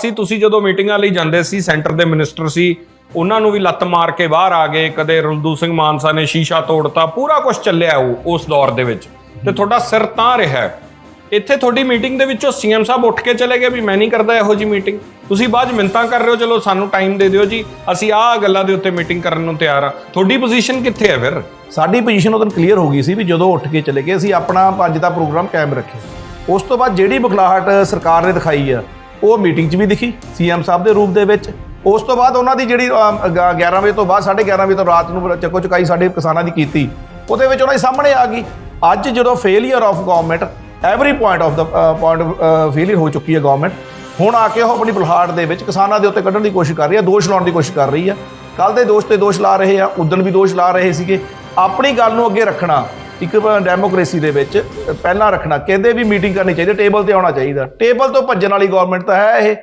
ਸੀ, ਤੁਸੀਂ ਜਦੋਂ ਮੀਟਿੰਗਾਂ ਲਈ ਜਾਂਦੇ ਸੀ, ਸੈਂਟਰ ਦੇ ਮਿਨਿਸਟਰ ਸੀ, ਉਹਨਾਂ ਨੂੰ ਵੀ ਲੱਤ ਮਾਰ ਕੇ ਬਾਹਰ ਆ ਗਏ, ਕਦੇ ਰੁਲਦੂ ਸਿੰਘ ਮਾਨਸਾ ਨੇ ਸ਼ੀਸ਼ਾ ਤੋੜਤਾ, ਪੂਰਾ ਕੁਝ ਚੱਲਿਆ ਉਹ, ਉਸ ਦੌਰ ਦੇ ਵਿੱਚ। ਤੇ ਤੁਹਾਡਾ ਸਿਰ ਤਾਂ ਰਿਹਾ। ਇੱਥੇ ਤੁਹਾਡੀ ਮੀਟਿੰਗ ਦੇ ਵਿੱਚੋਂ ਸੀਐਮ ਸਾਹਿਬ ਉੱਠ ਕੇ ਚਲੇ ਗਏ ਵੀ ਮੈਂ ਨਹੀਂ ਕਰਦਾ ਇਹੋ ਜੀ ਮੀਟਿੰਗ। ਤੁਸੀਂ ਬਾਅਦ 'ਚ ਮਿੰਨਤਾਂ ਕਰ ਰਹੇ ਹੋ, ਚਲੋ ਸਾਨੂੰ ਟਾਈਮ ਦੇ ਦਿਓ ਜੀ, ਅਸੀਂ ਆਹ ਗੱਲਾਂ ਦੇ ਉੱਤੇ ਮੀਟਿੰਗ ਕਰਨ ਨੂੰ ਤਿਆਰ ਆ ਤੁਹਾਡੀ ਪੋਜੀਸ਼ਨ ਕਿੱਥੇ ਹੈ ਫਿਰ? ਸਾਡੀ ਪੋਜੀਸ਼ਨ ਉਦੋਂ ਕਲੀਅਰ ਹੋ ਗਈ ਸੀ ਵੀ ਜਦੋਂ ਉੱਠ ਕੇ ਚਲੇ ਗਏ, ਅਸੀਂ ਆਪਣਾ ਅੱਜ ਦਾ ਪ੍ਰੋਗਰਾਮ ਕਾਇਮ ਰੱਖਿਆ। ਉਸ ਤੋਂ ਬਾਅਦ ਜਿਹੜੀ ਬਖਲਾਹਟ ਸਰਕਾਰ ਨੇ ਦਿਖਾਈ ਆ ਉਹ ਮੀਟਿੰਗ 'ਚ ਵੀ ਦਿਖੀ ਸੀਐਮ ਸਾਹਿਬ ਦੇ ਰੂਪ ਦੇ ਵਿੱਚ। ਉਸ ਤੋਂ ਬਾਅਦ ਉਹਨਾਂ ਦੀ ਜਿਹੜੀ ਅਮ, ਗ- 11 ਵਜੇ ਤੋਂ ਬਾਅਦ 11:30 ਵਜੇ ਤੋਂ ਰਾਤ ਨੂੰ ਚੱਕੋ ਚੁਕਾਈ ਸਾਡੇ ਕਿਸਾਨਾਂ ਦੀ ਕੀਤੀ। ਉਹਦੇ ਵਿੱਚ ਉਹਨਾਂ ਦੇ ਸਾਹਮਣੇ ਆ ਗਈ। ਅੱਜ ਜਦੋਂ failure of government every point of the point failure ਹੋ ਚੁੱਕੀ ਹੈ ਗਵਰਨਮੈਂਟ ਹੁਣ ਆ ਕੇ ਉਹ ਆਪਣੀ ਬੁਲਹਾਟ ਦੇ ਵਿੱਚ ਕਿਸਾਨਾਂ ਦੇ ਉੱਤੇ ਕੱਢਣ ਦੀ ਕੋਸ਼ਿਸ਼ ਕਰ ਰਹੀ ਹੈ ਦੋਸ਼ ਲਾਉਣ ਦੀ ਕੋਸ਼ਿਸ਼ ਕਰ ਰਹੀ ਹੈ। ਕੱਲ ਦੇ ਦੋਸ਼ ਤੇ ਦੋਸ਼ ਲਾ ਰਹੇ ਆ ਉਦੋਂ ਵੀ ਦੋਸ਼ ਲਾ ਰਹੇ ਸੀਗੇ। ਆਪਣੀ ਗੱਲ ਨੂੰ ਅੱਗੇ ਰੱਖਣਾ ਇੱਕ ਡੈਮੋਕ੍ਰੇਸੀ ਦੇ ਵਿੱਚ ਪਹਿਲਾਂ ਰੱਖਣਾ, ਕਹਿੰਦੇ ਵੀ ਮੀਟਿੰਗ ਕਰਨੀ ਚਾਹੀਦੀ ਟੇਬਲ ਤੇ ਆਉਣਾ ਚਾਹੀਦਾ। ਟੇਬਲ ਤੋਂ ਭੱਜਣ ਵਾਲੀ ਗਵਰਨਮੈਂਟ ਤਾਂ ਹੈ ਇਹ।